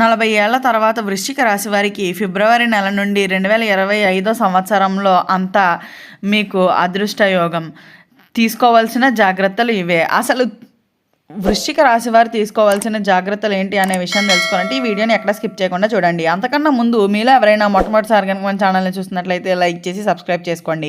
నలభై ఏళ్ళ తర్వాత వృశ్చిక రాశి వారికి ఫిబ్రవరి నెల నుండి రెండు వేల ఇరవై ఐదో సంవత్సరంలో అంతా మీకు అదృష్ట యోగం. తీసుకోవాల్సిన జాగ్రత్తలు ఇవే. అసలు వృశ్చిక రాశి వారు తీసుకోవాల్సిన జాగ్రత్తలు ఏంటి అనే విషయం తెలుసుకోవాలంటే ఈ వీడియోని ఎక్కడ స్కిప్ చేయకుండా చూడండి. అంతకన్నా ముందు మీలో ఎవరైనా మొట్టమొదటిసారి కనుక మన ఛానల్ని చూస్తున్నట్లయితే లైక్ చేసి సబ్స్క్రైబ్ చేసుకోండి.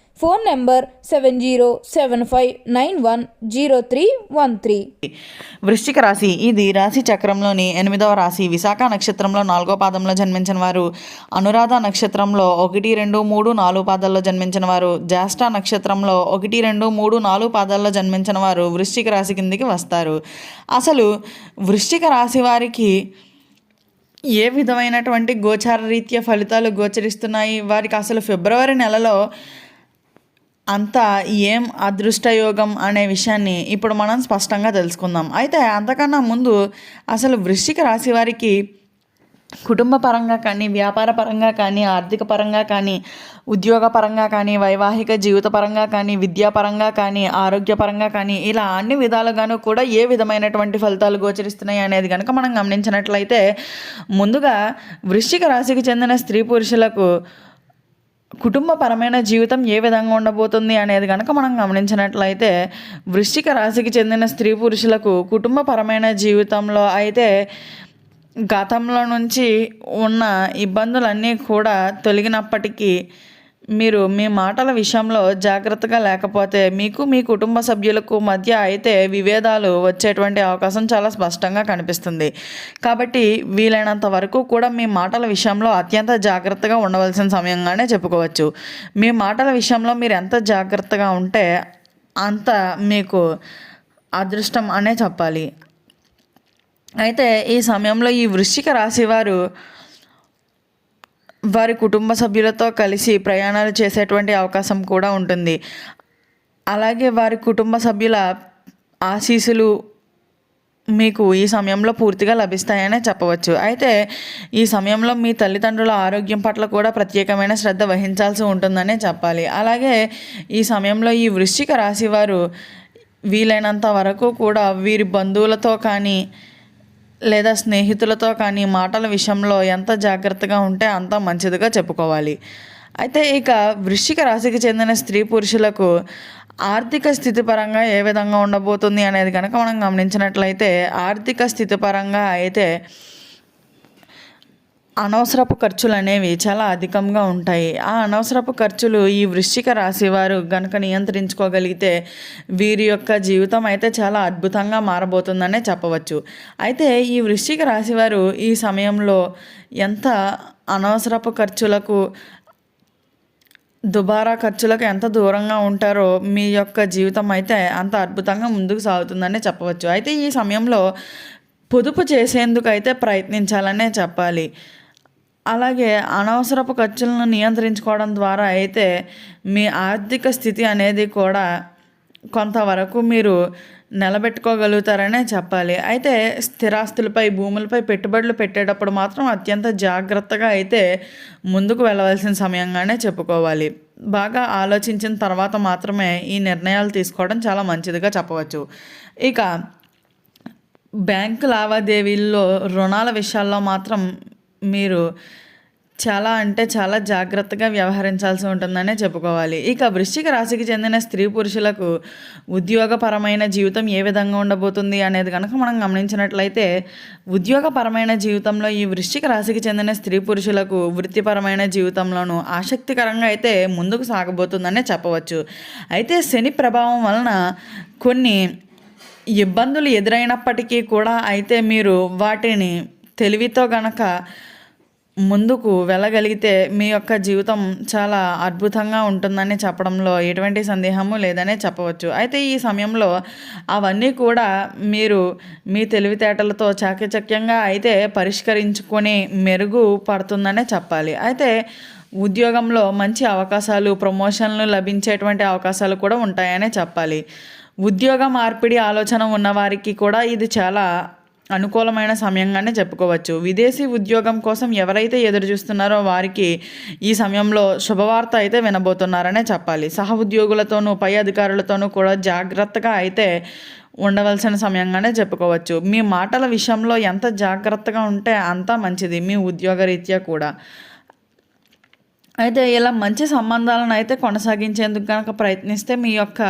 Phone number seven zero seven five nine one zero three one three. వృశ్చిక రాశి. ఇది రాశి చక్రంలోని ఎనిమిదవ రాశి విశాఖ నక్షత్రంలో నాలుగో పాదంలో జన్మించిన వారు అనురాధ నక్షత్రంలో ఒకటి రెండు మూడు నాలుగు పాదాల్లో జన్మించిన వారు జ్యేష్ఠ నక్షత్రంలో ఒకటి రెండు మూడు నాలుగు పాదాల్లో జన్మించిన వారు వృశ్చిక రాశి కిందికి వస్తారు. అసలు వృశ్చిక రాశి వారికి ఏ విధమైనటువంటి గోచార రీత్యా ఫలితాలు గోచరిస్తున్నాయి? వారికి అసలు ఫిబ్రవరి నెలలో అంతా ఏం అదృష్టయోగం అనే విషయాన్ని ఇప్పుడు మనం స్పష్టంగా తెలుసుకుందాం. అయితే అంతకన్నా ముందు అసలు వృశ్చిక రాశి వారికి కుటుంబ పరంగా కానీ వ్యాపార పరంగా కానీ ఆర్థిక పరంగా కానీ ఉద్యోగ పరంగా కానీ వైవాహిక జీవిత పరంగా కానీ విద్యాపరంగా కానీ ఆరోగ్యపరంగా కానీ ఇలా అన్ని విధాలుగాను కూడా ఏ విధమైనటువంటి ఫలితాలు గోచరిస్తున్నాయి అనేది కనుక మనం గమనించినట్లయితే ముందుగా వృశ్చిక రాశికి చెందిన స్త్రీ పురుషులకు కుటుంబపరమైన జీవితం ఏ విధంగా ఉండబోతుంది అనేది కనుక మనం గమనించినట్లయితే వృశ్చిక రాశికి చెందిన స్త్రీ పురుషులకు కుటుంబపరమైన జీవితంలో అయితే గతంలో నుంచి ఉన్న ఇబ్బందులన్నీ కూడా తొలగినప్పటికీ మీరు మీ మాటల విషయంలో జాగ్రత్తగా లేకపోతే మీకు మీ కుటుంబ సభ్యులకు మధ్య అయితే విభేదాలు వచ్చేటువంటి అవకాశం చాలా స్పష్టంగా కనిపిస్తుంది. కాబట్టి వీలైనంత వరకు కూడా మీ మాటల విషయంలో అత్యంత జాగ్రత్తగా ఉండవలసిన సమయంగానే చెప్పుకోవచ్చు. మీ మాటల విషయంలో మీరు ఎంత జాగ్రత్తగా ఉంటే అంత మీకు అదృష్టం అనే చెప్పాలి. అయితే ఈ సమయంలో ఈ వృశ్చిక రాశి వారి కుటుంబ సభ్యులతో కలిసి ప్రయాణాలు చేసేటువంటి అవకాశం కూడా ఉంటుంది. అలాగే వారి కుటుంబ సభ్యుల ఆశీస్సులు మీకు ఈ సమయంలో పూర్తిగా లభిస్తాయనే చెప్పవచ్చు. అయితే ఈ సమయంలో మీ తల్లిదండ్రుల ఆరోగ్యం పట్ల కూడా ప్రత్యేకమైన శ్రద్ధ వహించాల్సి ఉంటుందనే చెప్పాలి. అలాగే ఈ సమయంలో ఈ వృశ్చిక రాశి వారు వీలైనంత వరకు కూడా వీరి బంధువులతో కానీ లేదా స్నేహితులతో కానీ మాటల విషయంలో ఎంత జాగ్రత్తగా ఉంటే అంత మంచిదిగా చెప్పుకోవాలి. అయితే ఇక వృశ్చిక రాశికి చెందిన స్త్రీ పురుషులకు ఆర్థిక స్థితి పరంగా ఏ విధంగా ఉండబోతుంది అనేది కనుక మనం గమనించినట్లయితే ఆర్థిక స్థితి పరంగా అయితే అనవసరపు ఖర్చులు అనేవి చాలా అధికంగా ఉంటాయి. ఆ అనవసరపు ఖర్చులు ఈ వృశ్చిక రాశి వారు గనక నియంత్రించుకోగలిగితే వీరి యొక్క జీవితం అయితే చాలా అద్భుతంగా మారబోతుందనే చెప్పవచ్చు. అయితే ఈ వృశ్చిక రాశి వారు ఈ సమయంలో ఎంత అనవసరపు ఖర్చులకు దుబారా ఖర్చులకు ఎంత దూరంగా ఉంటారో మీ యొక్క జీవితం అయితే అంత అద్భుతంగా ముందుకు సాగుతుందనే చెప్పవచ్చు. అయితే ఈ సమయంలో పొదుపు చేసేందుకు అయితే ప్రయత్నించాలనే చెప్పాలి. అలాగే అనవసరపు ఖర్చులను నియంత్రించుకోవడం ద్వారా అయితే మీ ఆర్థిక స్థితి అనేది కూడా కొంతవరకు మీరు నిలబెట్టుకోగలుగుతారనే చెప్పాలి. అయితే స్థిరాస్తులపై భూములపై పెట్టుబడులు పెట్టేటప్పుడు మాత్రం అత్యంత జాగ్రత్తగా అయితే ముందుకు వెళ్ళవలసిన సమయంగానే చెప్పుకోవాలి. బాగా ఆలోచించిన తర్వాత మాత్రమే ఈ నిర్ణయాలు తీసుకోవడం చాలా మంచిదిగా చెప్పవచ్చు. ఇక బ్యాంకు లావాదేవీల్లో రుణాల విషయాల్లో మాత్రం మీరు చాలా అంటే చాలా జాగ్రత్తగా వ్యవహరించాల్సి ఉంటుందనే చెప్పుకోవాలి. ఇక వృశ్చిక రాశికి చెందిన స్త్రీ పురుషులకు ఉద్యోగపరమైన జీవితం ఏ విధంగా ఉండబోతుంది అనేది కనుక మనం గమనించినట్లయితే ఉద్యోగపరమైన జీవితంలో ఈ వృశ్చిక రాశికి చెందిన స్త్రీ పురుషులకు వృత్తిపరమైన జీవితంలోనూ ఆసక్తికరంగా అయితే ముందుకు సాగబోతుందనే చెప్పవచ్చు. అయితే శని ప్రభావం వలన కొన్ని ఇబ్బందులు ఎదురైనప్పటికీ కూడా అయితే మీరు వాటిని తెలివితో గనక ముందుకు వెళ్ళగలిగితే మీ యొక్క జీవితం చాలా అద్భుతంగా ఉంటుందని చెప్పడంలో ఎటువంటి సందేహము లేదనే చెప్పవచ్చు. అయితే ఈ సమయంలో అవన్నీ కూడా మీరు మీ తెలివితేటలతో చాకచక్యంగా అయితే పరిష్కరించుకొని మెరుగు పడుతుందనే చెప్పాలి. అయితే ఉద్యోగంలో మంచి అవకాశాలు ప్రమోషన్లు లభించేటువంటి అవకాశాలు కూడా ఉంటాయనే చెప్పాలి. ఉద్యోగ మార్పిడి ఆలోచన ఉన్నవారికి కూడా ఇది చాలా అనుకూలమైన సమయంగానే చెప్పుకోవచ్చు. విదేశీ ఉద్యోగం కోసం ఎవరైతే ఎదురు చూస్తున్నారో వారికి ఈ సమయంలో శుభవార్త అయితే వినబోతున్నారనే చెప్పాలి. సహ ఉద్యోగులతోనూ పై అధికారులతోనూ కూడా జాగ్రత్తగా అయితే ఉండవలసిన సమయంగానే చెప్పుకోవచ్చు. మీ మాటల విషయంలో ఎంత జాగ్రత్తగా ఉంటే అంత మంచిది. మీ ఉద్యోగరీత్యా కూడా. అయితే ఇలా మంచి సంబంధాలను అయితే కొనసాగించేందుకు కనుక ప్రయత్నిస్తే మీ యొక్క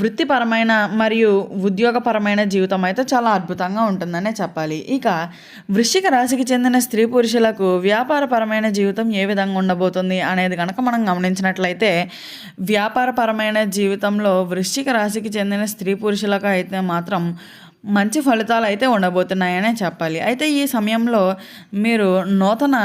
వృత్తిపరమైన మరియు ఉద్యోగపరమైన జీవితం అయితే చాలా అద్భుతంగా ఉంటుందనే చెప్పాలి. ఇక వృశ్చిక రాశికి చెందిన స్త్రీ పురుషులకు వ్యాపారపరమైన జీవితం ఏ విధంగా ఉండబోతుంది అనేది కనుక మనం గమనించినట్లయితే వ్యాపారపరమైన జీవితంలో వృశ్చిక రాశికి చెందిన స్త్రీ పురుషులకు అయితే మాత్రం మంచి ఫలితాలు అయితే ఉండబోతున్నాయనే చెప్పాలి. అయితే ఈ సమయంలో మీరు నూతన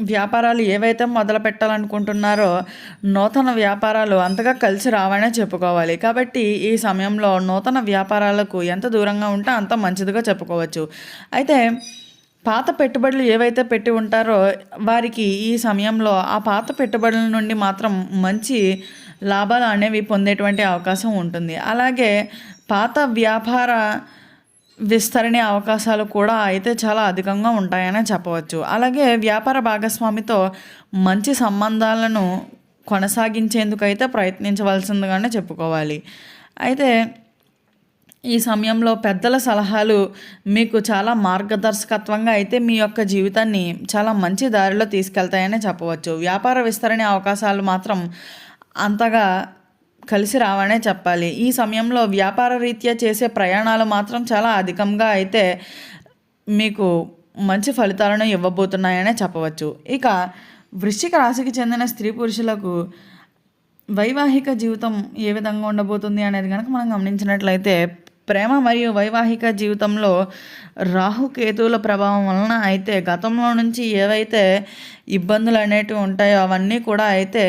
వ్యాపారాలు ఏవైతే మొదలు పెట్టాలనుకుంటున్నారో నూతన వ్యాపారాలు అంతగా కలిసి రావనే చెప్పుకోవాలి. కాబట్టి ఈ సమయంలో నూతన వ్యాపారాలకు ఎంత దూరంగా ఉంటే అంత మంచిదిగా చెప్పుకోవచ్చు. అయితే పాత పెట్టుబడులు ఏవైతే పెట్టి ఉంటారో వారికి ఈ సమయంలో ఆ పాత పెట్టుబడుల నుండి మాత్రం మంచి లాభాలు అనేవి పొందేటువంటి అవకాశం ఉంటుంది. అలాగే పాత వ్యాపార విస్తరణ అవకాశాలు కూడా అయితే చాలా అధికంగా ఉంటాయనే చెప్పవచ్చు. అలాగే వ్యాపార భాగస్వామితో మంచి సంబంధాలను కొనసాగించేందుకైతే ప్రయత్నించవలసిందిగానే చెప్పుకోవాలి. అయితే ఈ సమయంలో పెద్దల సలహాలు మీకు చాలా మార్గదర్శకత్వంగా అయితే మీ యొక్క జీవితాన్ని చాలా మంచి దారిలో తీసుకెళ్తాయనే చెప్పవచ్చు. వ్యాపార విస్తరణ అవకాశాలు మాత్రం అంతగా కలిసి రావనే చెప్పాలి. ఈ సమయంలో వ్యాపార రీత్యా చేసే ప్రయాణాలు మాత్రం చాలా అధికంగా అయితే మీకు మంచి ఫలితాలను ఇవ్వబోతున్నాయనే చెప్పవచ్చు. ఇక వృశ్చిక రాశికి చెందిన స్త్రీ పురుషులకు వైవాహిక జీవితం ఏ విధంగా ఉండబోతుంది అనేది కనుక మనం గమనించినట్లయితే ప్రేమ మరియు వైవాహిక జీవితంలో రాహుకేతువుల ప్రభావం వలన అయితే గతంలో నుంచి ఏవైతే ఇబ్బందులు అనేటివి ఉంటాయో అవన్నీ కూడా అయితే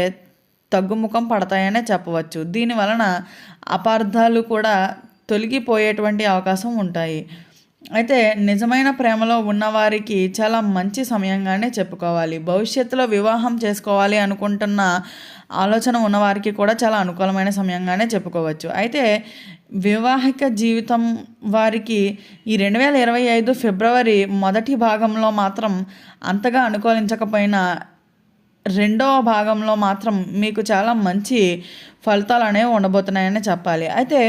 తగ్గుముఖం పడతాయనే చెప్పవచ్చు. దీని వలన అపార్థాలు కూడా తొలగిపోయేటువంటి అవకాశం ఉంటాయి. అయితే నిజమైన ప్రేమలో ఉన్నవారికి చాలా మంచి సమయంగానే చెప్పుకోవాలి. భవిష్యత్తులో వివాహం చేసుకోవాలి అనుకుంటున్న ఆలోచన ఉన్నవారికి కూడా చాలా అనుకూలమైన సమయంగానే చెప్పుకోవచ్చు. అయితే వివాహిక జీవితం వారికి ఈ రెండు వేల ఇరవై ఐదు ఫిబ్రవరి మొదటి భాగంలో మాత్రం అంతగా అనుకూలించకపోయినా రెండవ భాగంలో మాత్రం మీకు చాలా మంచి ఫలితాలు అనేవి ఉండబోతున్నాయని చెప్పాలి. అయితే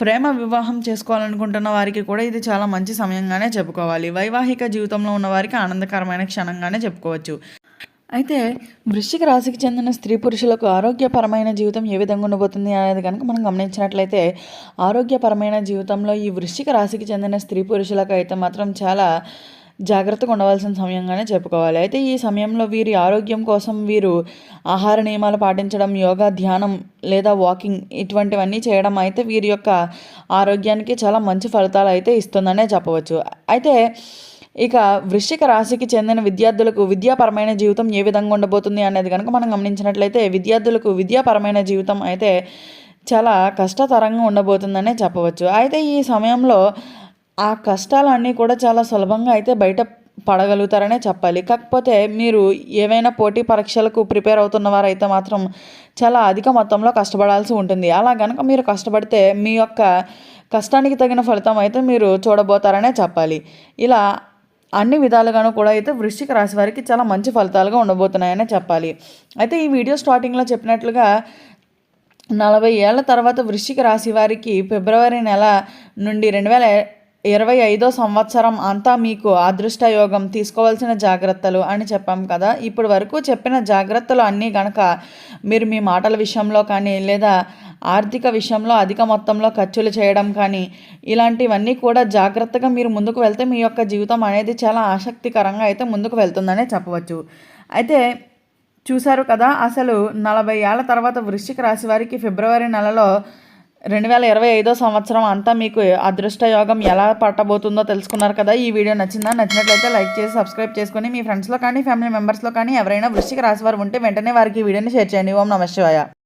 ప్రేమ వివాహం చేసుకోవాలనుకుంటున్న వారికి కూడా ఇది చాలా మంచి సమయంగానే చెప్పుకోవాలి. వైవాహిక జీవితంలో ఉన్న వారికి ఆనందకరమైన క్షణంగానే చెప్పుకోవచ్చు. అయితే వృశ్చిక రాశికి చెందిన స్త్రీ పురుషులకు ఆరోగ్యపరమైన జీవితం ఏ విధంగా ఉండబోతుంది అనేది కనుక మనం గమనించినట్లయితే ఆరోగ్యపరమైన జీవితంలో ఈ వృశ్చిక రాశికి చెందిన స్త్రీ పురుషులకు అయితే మాత్రం చాలా జాగ్రత్తగా ఉండవలసిన సమయంగానే చెప్పుకోవాలి అయితే ఈ సమయంలో వీరి ఆరోగ్యం కోసం వీరు ఆహార నియమాలు పాటించడం యోగా ధ్యానం లేదా వాకింగ్ ఇటువంటివన్నీ చేయడం అయితే వీరి యొక్క ఆరోగ్యానికి చాలా మంచి ఫలితాలు అయితే ఇస్తుందనే చెప్పవచ్చు. అయితే ఇక వృశ్చిక రాశికి చెందిన విద్యార్థులకు విద్యాపరమైన జీవితం ఏ విధంగా ఉండబోతుంది అనేది కనుక మనం గమనించినట్లయితే విద్యార్థులకు విద్యాపరమైన జీవితం అయితే చాలా కష్టతరంగా ఉండబోతుందనే చెప్పవచ్చు. అయితే ఈ సమయంలో ఆ కష్టాలన్నీ కూడా చాలా సులభంగా అయితే బయట పడగలుగుతారనే చెప్పాలి. కాకపోతే మీరు ఏవైనా పోటీ పరీక్షలకు ప్రిపేర్ అవుతున్న వారైతే మాత్రం చాలా అధిక మొత్తంలో కష్టపడాల్సి ఉంటుంది. అలా కనుక మీరు కష్టపడితే మీ యొక్క కష్టానికి తగిన ఫలితం అయితే మీరు చూడబోతారనే చెప్పాలి. ఇలా అన్ని విధాలుగాను కూడా అయితే వృశ్చిక రాశి వారికి చాలా మంచి ఫలితాలుగా ఉండబోతున్నాయనే చెప్పాలి. అయితే ఈ వీడియో స్టార్టింగ్లో చెప్పినట్లుగా నలభై ఏళ్ళ తర్వాత వృశ్చిక రాశి వారికి ఫిబ్రవరి నెల నుండి రెండు వేల ఇరవై ఐదో సంవత్సరం అంతా మీకు అదృష్టయోగం తీసుకోవాల్సిన జాగ్రత్తలు అని చెప్పాం కదా. ఇప్పుడు వరకు చెప్పిన జాగ్రత్తలు అన్నీ గనక మీరు మీ మాటల విషయంలో కానీ లేదా ఆర్థిక విషయంలో అధిక మొత్తంలో ఖర్చులు చేయడం కానీ ఇలాంటివన్నీ కూడా జాగ్రత్తగా మీరు ముందుకు వెళ్తే మీ యొక్క జీవితం అనేది చాలా ఆసక్తికరంగా అయితే ముందుకు వెళ్తుందనే చెప్పవచ్చు. అయితే చూశారు కదా అసలు నలభై ఏళ్ళ తర్వాత వృశ్చిక రాశి వారికి ఫిబ్రవరి నెలలో రెండు వేల ఇరవై ఐదో సంవత్సరం అంతా మీకు అదృష్ట యోగం ఎలా పట్టబోతుందో తెలుసుకున్నారు కదా. ఈ వీడియో నచ్చిందా? నచ్చినట్లయితే లైక్ చేసి సబ్స్క్రైబ్ చేసుకుని మీ ఫ్రెండ్స్లో కానీ ఫ్యామిలీ మెంబర్స్లో కానీ ఎవరైనా వృష్టికి రాశి వారు ఉంటే వెంటనే వారికి ఈ వీడియోని షేర్ చేయండి. ఓం నమ శివాయ.